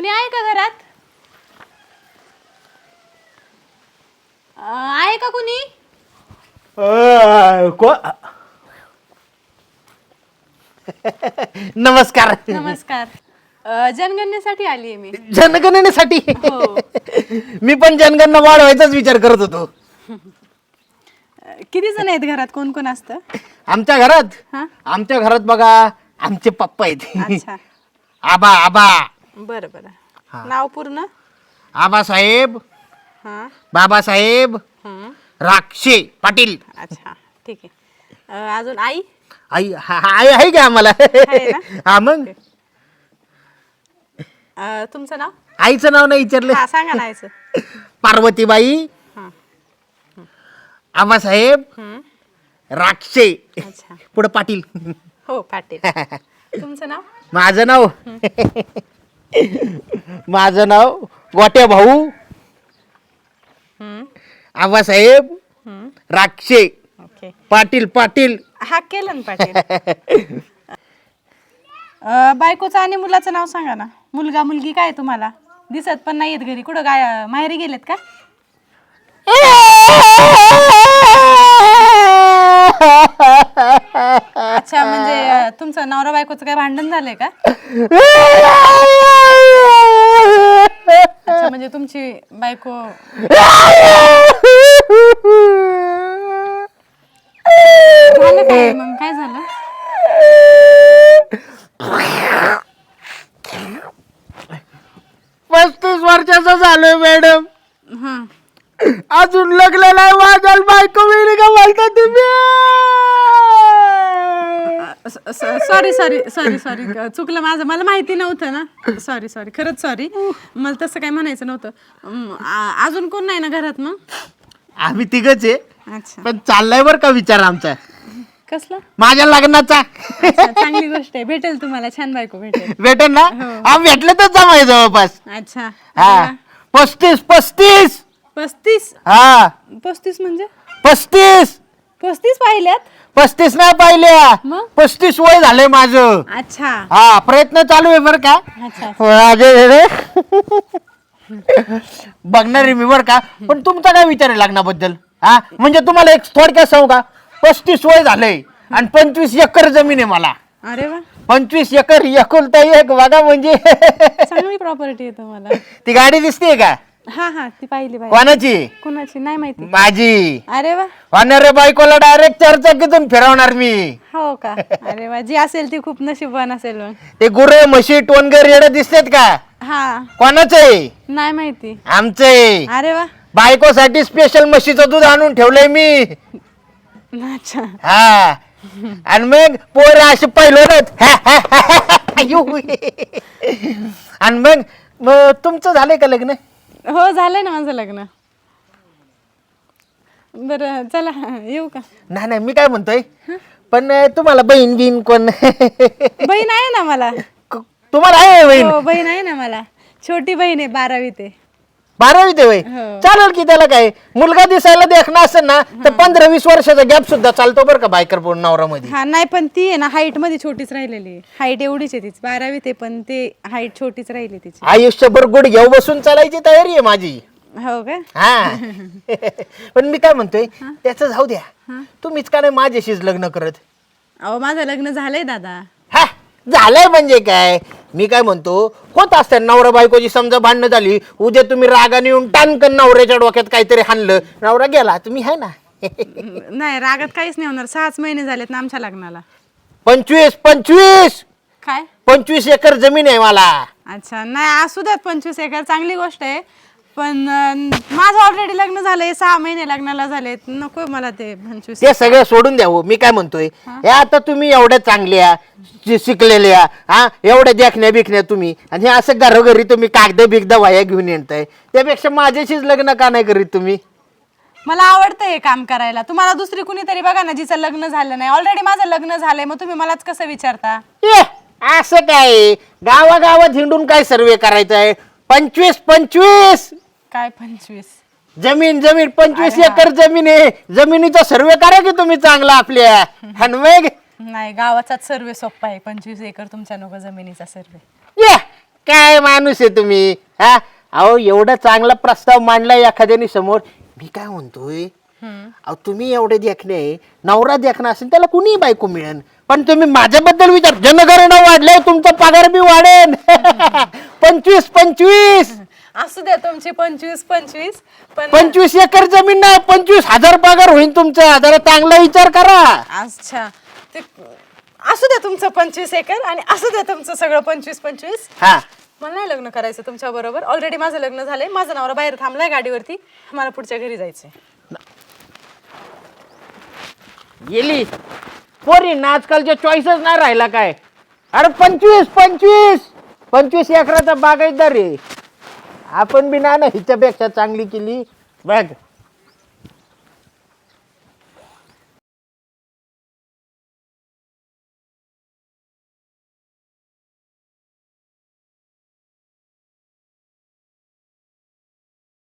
कुणी आहे का घरात? अं, आहे का कुणी? अ, को नमस्कार. नमस्कार. अं, जनगणनेसाठी आली आहे मी. जनगणनेसाठी? हो. मी पण जनगणना वाढवायचाच विचार करत होतो. अं, किती जण आहेत घरात? कोण कोण असतं? आमच्या घरात? हा? आमच्या घरात बघा आमचे पप्पा आहेत. अच्छा. आबा आबा. बरं बरं. नाव पूर्ण? आबासाहेब हां. बाबासाहेब हं. राक्षे पाटील. अच्छा ठीक आहे. अं, अजून आई? आई हा- हा- आई आहे का आम्हाला? आहे ना? हा मग. अं, तुमचं नाव? आईचं नाव नाही विचारलं. हा सांगा ना आईचं. पार्वतीबाई हां. आबासाहेब. राक्षे. अच्छा. पुढे पाटील. हो पाटील. तुमचं नाव? माझं नाव. माझं नाव गोट्या भाऊ. हं. आबासाहेब हं. राक्षे. ओके. पाटील पाटील. हा केलं ना पाटील. अं, बायकोचं आणि मुलाचं नाव सांगा ना. मुलगा मुलगी काय आहे तुम्हाला? दिसत पण नाहीयेत घरी. कुठं गाय माहेरी गेलेत का? अच्छा म्हणजे अं, तुमचं नवरा बायकोचं काय भांडण झालंय का? अच्छा म्हणजे तुमची बायको झालं काय मग? काय झालं? पस्तीस वर्षाचा झालोय मॅडम. हा. अजून लग्न नाही माझ्या बायको मिळली का बोलता तुम्ही? सॉरी सॉरी सॉरी सॉरी चुकलं माझं. मला माहिती नव्हतं ना. सॉरी सॉरी खरंच सॉरी मला तसं काय म्हणायचं नव्हतं. अं, आ- अजून कोण नाही ना घरात मग? आम्ही तिघच आहे. अच्छा. पण चाललाय बर का विचार आमचा? कसलं? माझ्या लग्नाचा अच्छा चांगली गोष्ट आहे. भेटेल तुम्हाला. छान बायको भेटेल. भेटेल ना? आम्ही भेटलं तर जमाय जवळपास. अच्छा. हा. पस्तीस पस्तीस. पस्तीस? हा. पस्तीस म्हणजे? पस्तीस. पस्तीस पाहिल्यात? पस्तीस नाही पाहिल्या. मग? पस्तीस वय झालंय माझं. अच्छा. हा प्रयत्न चालू आहे बर का. अच्छा राजे रे. बघणार आहे मी बर का. पण तुमचा काय विचार आहे लग्नाबद्दल? हा? म्हणजे तुम्हाला एक थोडक्यात सांगू का? पस्तीस वय झालंय आणि पंचवीस एकर जमीन आहे मला. अरे वा. पंचवीस एकर एकुलता एक बघा म्हणजे चांगली प्रॉपर्टी आहे तुम्हाला. ती गाडी दिसते का? हा हा ती पाहिली पाहिली. कोणाची? कुणाची? नाही माहिती. माझी. अरे वा. होणारे बायकोला डायरेक्ट चार चाकीतून फिरवणार मी. हो का? अरे वा जी असेल ती खूप नशीबवान असेल मग. ते गुरे म्हशी टोनगर येडे दिसतात का? हा. कोणाचं आहे? नाही माहिती. आमचं आहे. अरे वा. बायकोसाठी स्पेशल म्हशीचं दूध आणून ठेवलंय मी. अच्छा. हा. आणि मग पोर असे पहिलोनच आणि मग मग तुमचं झालंय का लग्न? हो झालंय ना माझं लग्न. बरं चला येऊ का? नाही नाही मी काय म्हणतोय? पण तुम्हाला बहीण बिन कोण? बहीण आहे ना मला. क- तुम्हाला आहे बहीण? हो बहीण आहे ना मला. छोटी बहीण आहे बारावी ते बारावी ते वय हो. चालेल की त्याला काय? मुलगा दिसायला देखणं असेल ना तर पंधरा वीस वर्षाचा गॅप सुद्धा चालतो बरं का बायकर नावरा मध्ये हा नाही पण ती आहे ना हाईटमध्ये छोटीच राहिलेली हाईट एवढीच आहे तिची. बारावी ते पण ते हाईट छोटीच राहिली तिची. आयुष्यभर गुड घेऊ बसून चालायची तयारी आहे माझी. हो का? हा. पण मी काय म्हणतोय त्याचं जाऊ द्या. तुम्हीच का नाही माझ्याशीच लग्न करत? अहो माझं लग्न झालंय दादा. हा? झालंय म्हणजे काय? मी काय म्हणतो होत असतात नवरा बायकोची समजा भांडणं झाली उद्या तुम्ही रागाने येऊन टानकन नवऱ्याच्या डोक्यात काहीतरी हाणलं नवरा गेला तुम्ही आहे ना? नाही रागात काहीच नाही होणार. सहाच महिने झालेत ना आमच्या लग्नाला. पंचवीस पंचवीस! काय? पंचवीस एकर जमीन आहे मला. अच्छा नाही असू द्यात पंचवीस एकर. चांगली गोष्ट आहे. पण अं, माझं ऑलरेडी लग्न झालंय सहा महिने लग्नाला झालेत. नको मला ते पंचवीस ते सगळं सोडून द्यावं मी काय म्हणतोय? हे? आता तुम्ही एवढ्या चांगल्या शि- शिकलेल्या हा? एवढ्या देखण्या बिकण्या तुम्ही. आणि हे असं घरोघरी तुम्ही कागद बिगदा वाया घेऊन येताय त्यापेक्षा माझ्याशीच लग्न का नाही करीत तुम्ही? मला आवडतं हे काम करायला. तुम्हाला दुसरी कुणीतरी बघा ना जिचं लग्न झालं नाही. ऑलरेडी माझं लग्न झालंय मग तुम्ही मलाच कसं विचारता? असं काय? गावागावात हिंडून काय सर्वे करायचं आहे पंचवीस पंचवीस! काय पंचवीस? जमीन जमीन पंचवीस एकर जमीन आहे. जमिनीचा सर्वे करा की तुम्ही चांगला आपल्या. आणि मग? नाही गावाचाच सर्वे सोप्पा आहे. पंचवीस एकर तुमच्या नको जमिनीचा सर्वे. ये काय माणूस आहे तुम्ही? हा? अहो एवढा चांगला प्रस्ताव मांडलाय एखाद्याने समोर. मी काय म्हणतोय? अहो तुम्ही एवढे देखणे नवरा देखणा असेल त्याला कुणी बायको मिळेल. पण तुम्ही माझ्याबद्दल विचार. जनगणना वाढले तुमचा पगार बी वाढेल. पंचवीस पंचवीस. असू द्या तुमचे पंचवीस पंचवीस पण पंचवीस एकर जमीन नाही पंचवीस हजार पगार होईल तुमचा. जरा चांगला विचार करा. अच्छा. ते असू द्या तुमचं पंचवीस एकर आणि असू द्या तुमचं सगळं पंचवीस पंचवीस. हा. मला नाही लग्न करायचं तुमच्या बरोबर. ऑलरेडी माझं लग्न झालंय. माझा नवरा बाहेर थांबलाय गाडीवरती. मला पुढच्या घरी जायचंय. गेली पोरी ना आजकालच्या चॉईसच नाही राहिला काय? अरे पंचवीस पंचवीस. पंचवीस एकराचा बागायतदार आहे. आपण बी ना हिच्यापेक्षा चांगली केली. बघ.